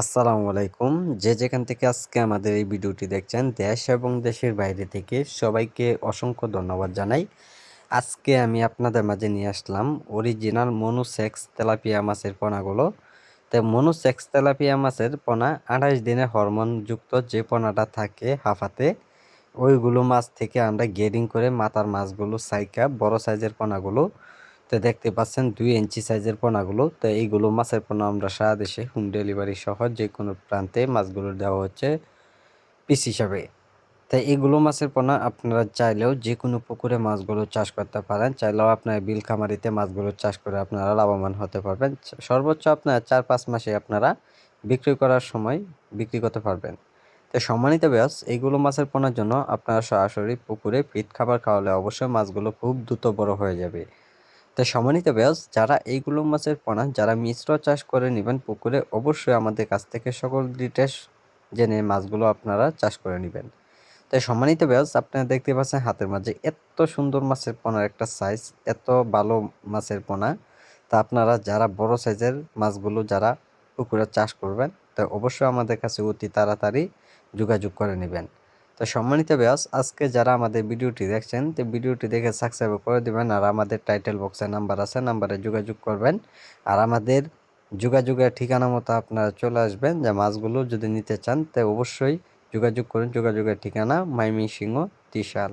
আসসালামু আলাইকুম। যে যেখান থেকে আজকে আমাদের এই ভিডিওটি দেখছেন, দেশ এবং দেশের বাইরে থেকে সবাইকে অসংখ্য ধন্যবাদ জানাই। আজকে আমি আপনাদের মাঝে নিয়ে আসলাম অরিজিনাল মনুসেক্স তেলাপিয়া মাছের পোনাগুলো। তো মনুসেক্স তেলাপিয়া মাছের পোনা আঠাশ দিনের হরমোনযুক্ত যে পোনাটা থাকে হাফাতে, ওইগুলো মাছ থেকে আমরা গেডিং করে মাথার মাছগুলো, সাইকা, বড় সাইজের পোনাগুলো তো দেখতে পাচ্ছেন দুই ইঞ্চি সাইজের পোনাগুলো। তো এইগুলো মাছের পোনা আমরা সারা দেশে হোম ডেলিভারি সহ যে কোনো প্রান্তে মাছগুলো দেওয়া হচ্ছে পিস হিসাবে। তাই এগুলো মাছের পোনা আপনারা চাইলেও যে কোনো পুকুরে মাছগুলো চাষ করতে পারেন। চাইলেও আপনার বিল খামারিতে মাছগুলো চাষ করে আপনারা লাভবান হতে পারবেন। সর্বোচ্চ আপনার চার পাঁচ মাসে আপনারা বিক্রি করার সময় বিক্রি করতে পারবেন। তো সম্মানিত ব্যাস এইগুলো মাছের পোনার জন্য আপনারা সরাসরি পুকুরে ফিট খাবার খাওয়ালে অবশ্যই মাছগুলো খুব দ্রুত বড় হয়ে যাবে। তো সম্মানিত ব্যাস যারা এইগুলো মাছের পোনা, যারা মিশ্র চাষ করে নেবেন পুকুরে, অবশ্যই আমাদের কাছ থেকে সকল ডিটেলস জেনে মাছগুলো আপনারা চাষ করে নেবেন। তাই সম্মানিত ব্যাস আপনারা দেখতে পাচ্ছেন হাতের মাঝে এত সুন্দর মাছের পোনার একটা সাইজ এত ভালো মাছের পোনা। তা আপনারা যারা বড় সাইজের মাছগুলো যারা পুকুরে চাষ করবেন তো অবশ্যই আমাদের কাছে অতি তাড়াতাড়ি যোগাযোগ করে নেবেন। তো সম্মানিত ব্যাস আজকে যারা আমাদের ভিডিওটি দেখছেন, তো ভিডিওটি দেখে সাবস্ক্রাইব করে দেবেন আর আমাদের টাইটেল বক্সে নাম্বার আছে নাম্বারে যোগাযোগ করবেন। আর আমাদের যোগাযোগের ঠিকানা মতো আপনারা চলে আসবেন, যে মাছগুলো যদি নিতে চান, তো অবশ্যই যোগাযোগ করুন। যোগাযোগের ঠিকানা মাইমি সিংহ ত্রিশাল।